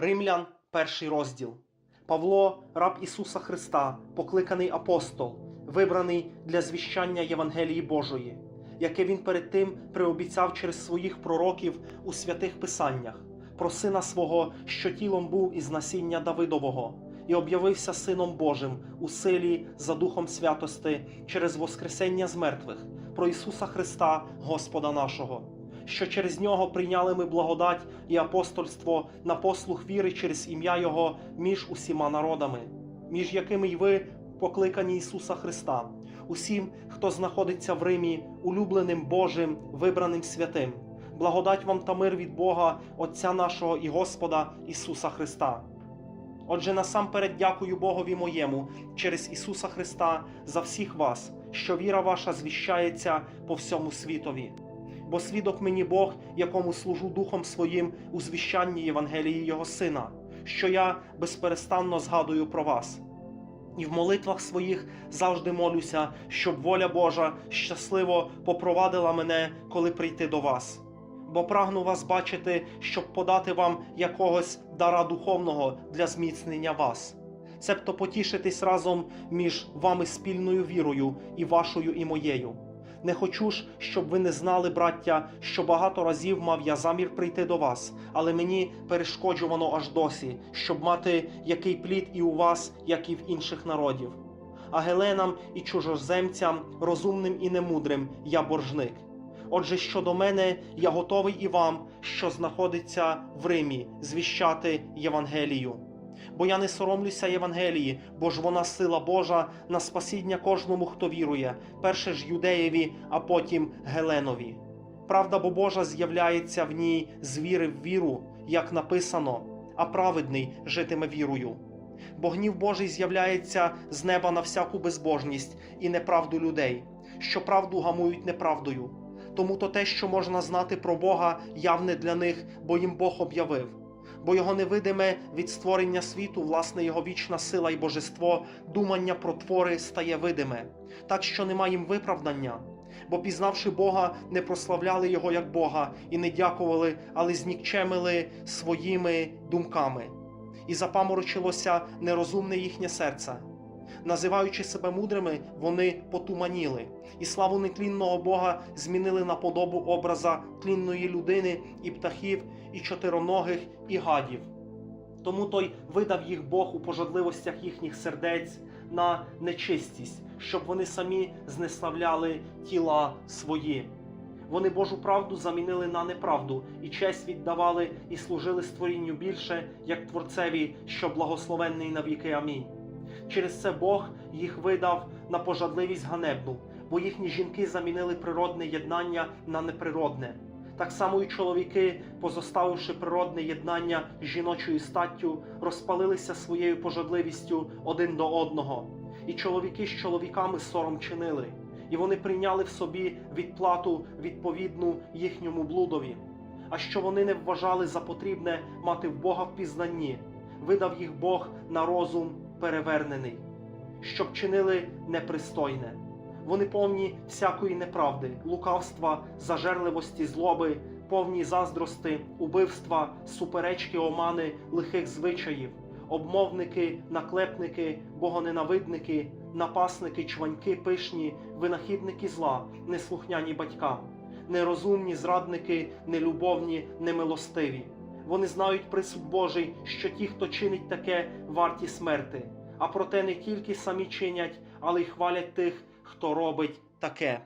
Римлян, перший розділ. Павло, раб Ісуса Христа, покликаний апостол, вибраний для звіщання Євангелії Божої, яке він перед тим приобіцяв через своїх пророків у святих Писаннях, про сина свого, що тілом був із насіння Давидового, і об'явився Сином Божим у силі за Духом святости через Воскресення з мертвих, про Ісуса Христа, Господа нашого що через нього прийняли ми благодать і апостольство на послух віри через ім'я Його між усіма народами, між якими й ви покликані Ісуса Христа, усім, хто знаходиться в Римі, улюбленим Божим, вибраним святим. Благодать вам та мир від Бога, Отця нашого і Господа Ісуса Христа. Отже, насамперед дякую Богові моєму через Ісуса Христа за всіх вас, що віра ваша звіщається по всьому світові бо свідок мені Бог, якому служу Духом Своїм у звіщанні Євангелії Його Сина, що я безперестанно згадую про вас. І в молитвах своїх завжди молюся, щоб воля Божа щасливо попровадила мене, коли прийти до вас. Бо прагну вас бачити, щоб подати вам якогось дара духовного для зміцнення вас, цебто потішитись разом між вами спільною вірою і вашою і моєю. Не хочу ж, щоб ви не знали, браття, що багато разів мав я замір прийти до вас, але мені перешкоджувано аж досі, щоб мати який плід і у вас, як і в інших народів. А геленам і чужоземцям, розумним і немудрим, я боржник. Отже, щодо мене, я готовий і вам, що знаходиться в Римі, звіщати Євангелію. Бо я не соромлюся Євангелії, бо ж вона сила Божа на спасіння кожному, хто вірує, перше ж юдеєві, а потім Геленові. Правда бо Божа з'являється в ній з віри в віру, як написано, а праведний житиме вірою. Бо гнів Божий з'являється з неба на всяку безбожність і неправду людей, що правду гамують неправдою. Тому то те, що можна знати про Бога, явне для них, бо їм Бог об'явив бо його невидиме від створення світу, власне, його вічна сила і божество, думання про твори стає видиме, так що нема їм виправдання. Бо, пізнавши Бога, не прославляли Його як Бога і не дякували, але знікчемили своїми думками, і запаморочилося нерозумне їхнє серце. Називаючи себе мудрими, вони потуманіли, і славу нетлінного Бога змінили на подобу образа тлінної людини і птахів, і чотироногих, і гадів. Тому той видав їх Бог у пожадливостях їхніх сердець на нечистість, щоб вони самі знеславляли тіла свої. Вони Божу правду замінили на неправду, і честь віддавали і служили створінню більше, як Творцеві, що благословенний навіки. Амінь. Через це Бог їх видав на пожадливість ганебну, бо їхні жінки замінили природне єднання на неприродне. Так само і чоловіки, позоставивши природне єднання з жіночою статтю, розпалилися своєю пожадливістю один до одного. І чоловіки з чоловіками сором чинили, і вони прийняли в собі відплату відповідну їхньому блудові. А що вони не вважали за потрібне мати в Бога в пізнанні, видав їх Бог на розум перевернений, щоб чинили непристойне. Вони повні всякої неправди, лукавства, зажерливості, злоби, повні заздрости, убивства, суперечки, омани, лихих звичаїв, обмовники, наклепники, богоненавидники, напасники, чваньки, пишні, винахідники зла, неслухняні батькам, нерозумні зрадники, нелюбовні, немилостиві. Вони знають присуд Божий, що ті, хто чинить таке, варті смерти. А проте не тільки самі чинять, але й хвалять тих, хто робить таке.